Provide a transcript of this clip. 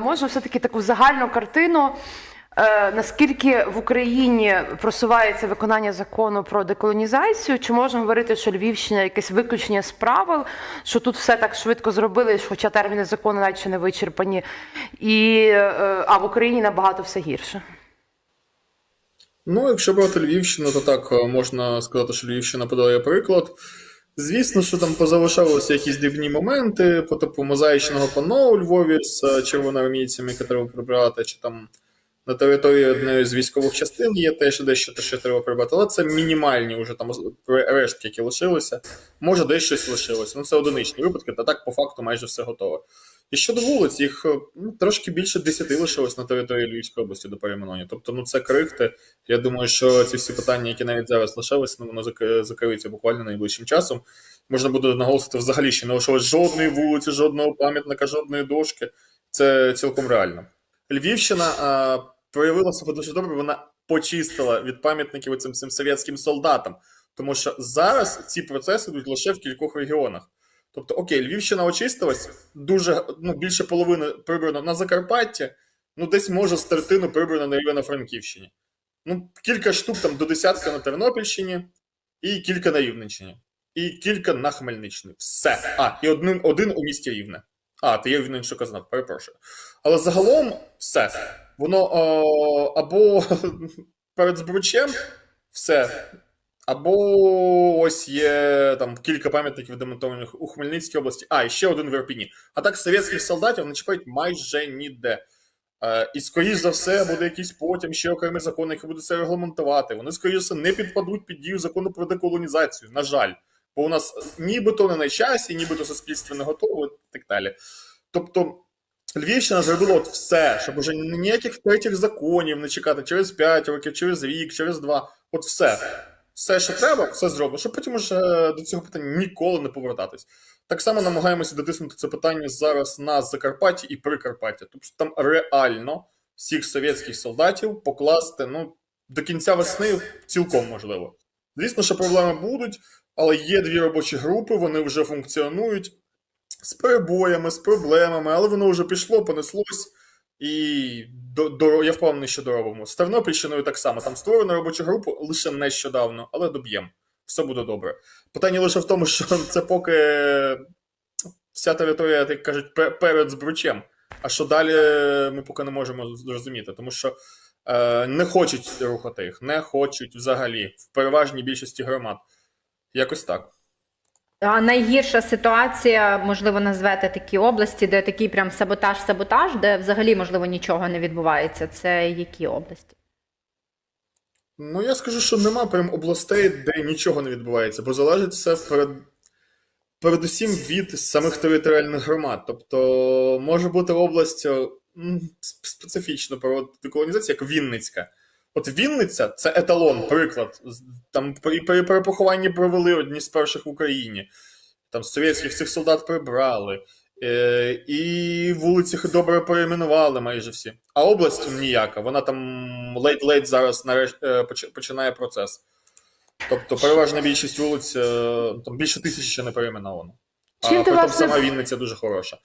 Можна все-таки таку загальну картину. е, Наскільки в Україні просувається виконання закону про деколонізацію? Чи можна говорити, що Львівщина якесь виключення з правил, що тут все так швидко зробили, хоча терміни закону навіть ще не вичерпані, і, е, а в Україні набагато все гірше? Ну, якщо брати Львівщину, то так е, можна сказати, що Львівщина подає приклад. Звісно, що там позалишалися якісь дрібні моменти, по типу мозаїчного панно у Львові з е, червоноармійцями, яке треба прибрати, чи там на території однієї з військових частин є теж дещо, те, що треба прибрати, але це мінімальні вже там рештки, які лишилися. Може, десь щось лишилося. Ну, це одиничні випадки, та так по факту майже все готове. І щодо вулиць, їх е, ну, трошки більше десяти лишилось на території Львівської області до перейменування. Тобто, ну це крихти. Я думаю, що ці всі питання, які навіть зараз лишились, ну воно зак- закриється буквально найближчим часом. Можна буде наголосити взагалі, що не лишилось жодної вулиці, жодного пам'ятника, жодної дошки. Це цілком реально. Львівщина а, проявила себе дуже добре, вона почистила від пам'ятників цим цим совєтським солдатам. Тому що зараз ці процеси йдуть лише в кількох регіонах. Тобто, окей, Львівщина очистилась, дуже ну, більше половини прибрано на Закарпатті, ну десь може з третину прибрано на Івано-Франківщині. Ну, кілька штук там до десятка на Тернопільщині, і кілька на Рівненщині, і кілька на Хмельниччині. Все. А, і один, один у місті Рівне. А, то я що казав, перепрошую. Але загалом все. Воно о, або перед збручем все. Або ось є там кілька пам'ятників демонтованих у Хмельницькій області, а і ще один в Ірпіні. А так совєтських солдатів не чіпають майже ніде. Е, і скоріш за все буде якийсь потім ще окремий закон, який буде це регламентувати. Вони, скоріш за все, не підпадуть під дію закону про деколонізацію. На жаль, бо у нас нібито не на часі, нібито суспільство не готове так далі. Тобто. Львівщина зробила от все, щоб уже ніяких третіх законів не чекати через 5 років, через рік, через 2. От все. Все, що треба, все зроблено, щоб потім уже до цього питання ніколи не повертатись. Так само намагаємося дотиснути це питання зараз на Закарпатті і Прикарпатті. Тобто там реально всіх совєтських солдатів покласти ну, до кінця весни цілком можливо. Звісно, що проблеми будуть, але є дві робочі групи, вони вже функціонують з перебоями, з проблемами, але воно вже пішло, понеслось. І я впевнений, що доробимо. З Тернопільщиною так само. Там створено робочу групу лише нещодавно, але доб'ємо. Все буде добре. Питання лише в тому, що це поки вся територія, як кажуть, перед збручем. А що далі ми поки не можемо зрозуміти, тому що е, не хочуть рухати їх, не хочуть взагалі в переважній більшості громад. Якось так. А найгірша ситуація, можливо, назвете такі області, де такий прям саботаж-саботаж, де взагалі, можливо, нічого не відбувається. Це які області? Ну, я скажу, що нема прям областей, де нічого не відбувається, бо залежить все перед, передусім від самих територіальних громад. Тобто може бути область специфічно проводити деколонізацію, як Вінницька. От Вінниця це еталон, приклад. Там при, при перепохованні провели одні з перших в Україні. Там совєтських цих солдат прибрали. Е, і вулиці добре перейменували майже всі. А область ніяка. Вона там ледь-ледь зараз нареш... е, починає процес. Тобто переважна більшість вулиць, е, там більше тисячі ще не перейменовано. А при тому сама Вінниця дуже хороша.